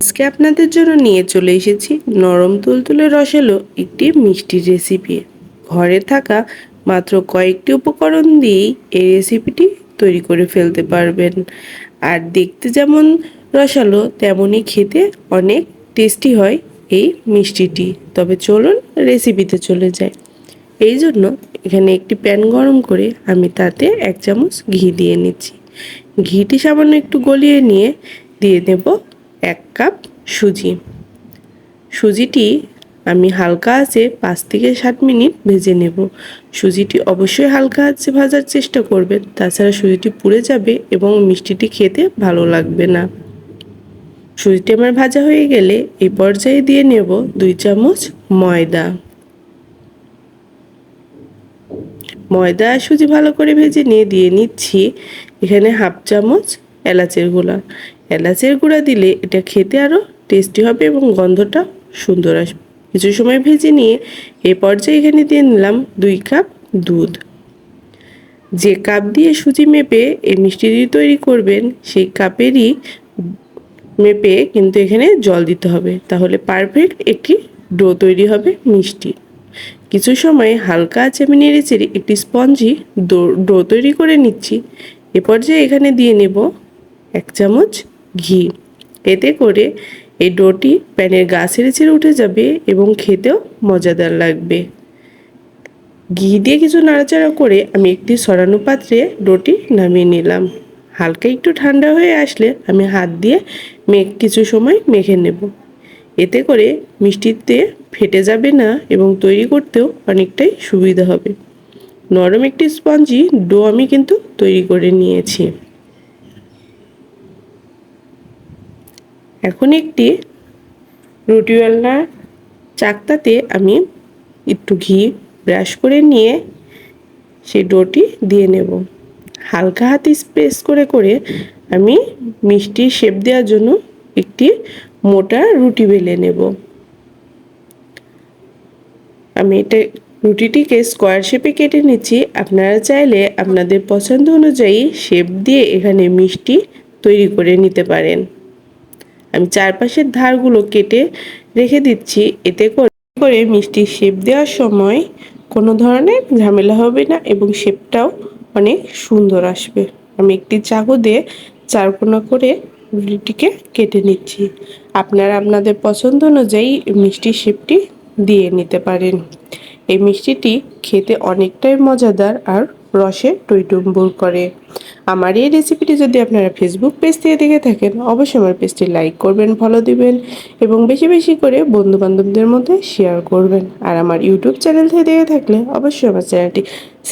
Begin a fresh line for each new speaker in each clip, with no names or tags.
আজকে আপনাদের জন্য নিয়ে চলে এসেছি নরম তুলতুলে রসালো একটি মিষ্টি রেসিপি ঘরে থাকা মাত্র কয়েকটি উপকরণ দিয়েই এই রেসিপিটি তৈরি করে ফেলতে পারবেন। আর দেখতে যেমন রসালো তেমনই খেতে অনেক টেস্টি হয় এই মিষ্টিটি। তবে চলুন রেসিপিতে চলে যাই। এই জন্য এখানে একটি প্যান গরম করে আমি তাতে এক চামচ ঘি দিয়ে নিচ্ছি। ঘিটি সামান্য একটু গলিয়ে নিয়ে দিয়ে দেব এক কাপ সুজি। সুজিটি আমি হালকা আছে পাঁচ থেকে সাত মিনিট ভেজে নেব। সুজিটি অবশ্যই হালকা আছে ভাজার চেষ্টা করবেন। তাছাড়া সুজিটি পুড়ে যাবে এবং মিষ্টিটি খেতে ভালো লাগবে না। সুজিটি আমার ভাজা হয়ে গেলে এই পর্যায়ে দিয়ে নেব দুই চামচ ময়দা। ময়দা সুজি ভালো করে ভেজে নিয়ে, দিয়ে নিচ্ছি। এখানে হাফ চামচ এলাচের গুঁড়া। এলাচের গুঁড়া দিলে এটা খেতে আরও টেস্টি হবে এবং গন্ধটা সুন্দর আসবে। কিছু সময় ভেজে নিয়ে এ পর্যায়ে এখানে দিয়ে নিলাম দুই কাপ দুধ। যে কাপ দিয়ে সুজি মেপে এই মিষ্টিটি তৈরি করবেন, সেই কাপেরই মেপে কিন্তু এখানে জল দিতে হবে। তাহলে পারফেক্ট একটি ডো তৈরি হবে মিষ্টি। কিছু সময় হালকা আছে আমি নেড়ে চেড়ে একটি স্পঞ্জি ডো তৈরি করে নিচ্ছি। এ পর্যায়ে এখানে দিয়ে নেব এক চামচ ঘি। এতে করে এই ডোটি প্যানের গা ছেড়ে ছেড়ে উঠে যাবে এবং খেতেও মজাদার লাগবে। ঘি দিয়ে কিছু নাড়াচাড়া করে আমি একটি সরানো পাত্রে ডোটি নামিয়ে নিলাম। হালকা একটু ঠান্ডা হয়ে আসলে আমি হাত দিয়ে মেঘ কিছু সময় মেখে নেব। এতে করে মিষ্টিতে ফেটে যাবে না এবং তৈরি করতেও অনেকটাই সুবিধা হবে। নরম একটি স্পঞ্জি ডো আমি কিন্তু তৈরি করে নিয়েছি। এখন একটি রুটিওয়ালা চাকতাতে আমি একটু ঘি ব্রাশ করে নিয়ে সেই ডোটি দিয়ে নেব। হালকা হাতে স্প্রেস করে করে আমি মিষ্টি শেপ দেওয়ার জন্য একটি মোটা রুটি বেলে নেব। আমি এটা রুটিটিকে স্কোয়ার শেপে কেটে নিচ্ছি। আপনারা চাইলে আপনাদের পছন্দ অনুযায়ী শেপ দিয়ে এখানে মিষ্টি তৈরি করে নিতে পারেন। আমি চারপাশের ধারগুলো কেটে রেখে দিচ্ছি। এতে করে মিষ্টি শেপ দেওয়ার সময় কোনো ধরনের ঝামেলা হবে না এবং শেপটাও অনেক সুন্দর আসবে। আমি একটি চাকু দিয়ে চারকোনা করে রুটিটিকে কেটে নিচ্ছি। আপনারা আপনাদের পছন্দ অনুযায়ী মিষ্টির শেপটি দিয়ে নিতে পারেন। এই মিষ্টিটি খেতে অনেকটাই মজাদার আর রসে টইটুম্বুর করে। আমার এই রেসিপিটি যদি আপনারা ফেসবুক পেজ থেকে দেখে থাকেন, অবশ্যই আমার পেজটি লাইক করবেন ফলো দিবেন এবং বেশি বেশি করে বন্ধু বান্ধবদের মধ্যে শেয়ার করবেন। আর আমার ইউটিউব চ্যানেল থেকে দেখে থাকলে অবশ্যই আমার চ্যানেলটি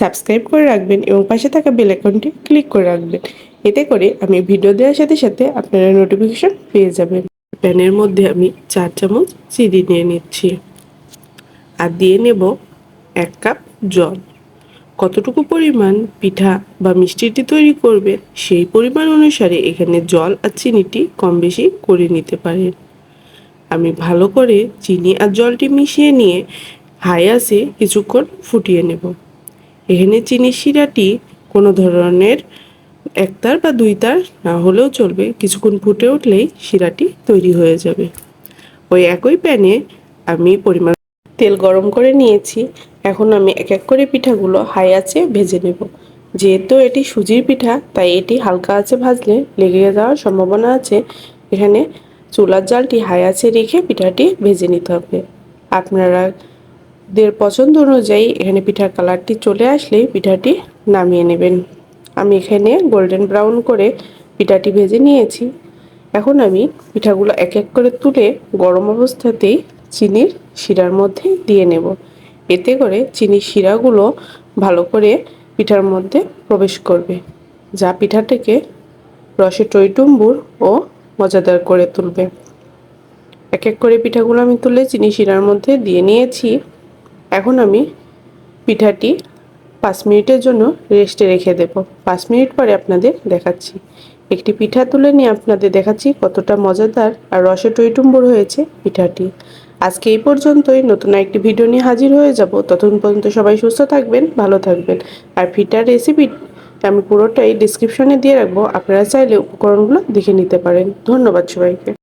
সাবস্ক্রাইব করে রাখবেন এবং পাশে থাকা বেল আইকনটি ক্লিক করে রাখবেন। এতে করে আমি ভিডিও দেওয়ার সাথে সাথে আপনারা নোটিফিকেশন পেয়ে যাবেন। প্যানের মধ্যে আমি চার চামচ চিনি নিয়ে নিচ্ছি। আর দিয়ে নেব এক কাপ জল। কতটুকু পরিমাণ পিঠা বা মিষ্টিটি তৈরি করবে সেই পরিমাণ অনুসারে এখানে জল আর চিনিটি কম বেশি করে নিতে পারেন। আমি ভালো করে চিনি আর জলটি মিশিয়ে নিয়ে হাই আসে কিছুক্ষণ ফুটিয়ে নেব। এখানে চিনির শিরাটি কোনো ধরনের একতার বা দুই তার না হলেও চলবে, কিছুক্ষণ ফুটে উঠলেই শিরাটি তৈরি হয়ে যাবে। ওই একই প্যানে আমি পরিমাণ তেল গরম করে নিয়েছি। এখন আমি এক এক করে পিঠাগুলো হাই আছে ভেজে নেব। যেহেতু এটি সুজির পিঠা, তাই এটি হালকা আছে ভাজলে লেগে যাওয়ার সম্ভাবনা আছে। এখানে চুলার জালটি হাই আছে রেখে পিঠাটি ভেজে নিতে হবে। আপনারা দের পছন্দ অনুযায়ী এখানে পিঠার কালারটি চলে আসলেই পিঠাটি নামিয়ে নেবেন। আমি এখানে গোল্ডেন ব্রাউন করে পিঠাটি ভেজে নিয়েছি। এখন আমি পিঠাগুলো এক এক করে তুলে গরম অবস্থাতেই চিনির শিরার মধ্যে দিয়ে নেব। এতে করে চিনির শিরাগুলো ভালো করে পিঠার মধ্যে প্রবেশ করবে, যা পিঠাটাকে রসে টইটুম্বুর ও মজাদার করে তুলবে। এক এক করে পিঠাগুলো আমি তুলে চিনি শিরার মধ্যে দিয়ে নিয়েছি। এখন আমি পিঠাটি পাঁচ মিনিটের জন্য রেস্টে রেখে দেব। পাঁচ মিনিট পরে আপনাদের দেখাচ্ছি। একটি পিঠা তুলে নিয়ে আপনাদের দেখাচ্ছি কতটা মজাদার আর রসে টইটুম্বুর হয়েছে পিঠাটি। আজকে এই পর্যন্তই। নতুন একটি ভিডিও নিয়ে হাজির হয়ে যাব। ততক্ষণ পর্যন্ত সবাই সুস্থ থাকবেন, ভালো থাকবেন। আর ফিটার রেসিপি আমি পুরোটাই ডিসক্রিপশনে দিয়ে রাখব। আপনারা চাইলে উপকরণগুলো দেখে নিতে পারেন। ধন্যবাদ সবাইকে।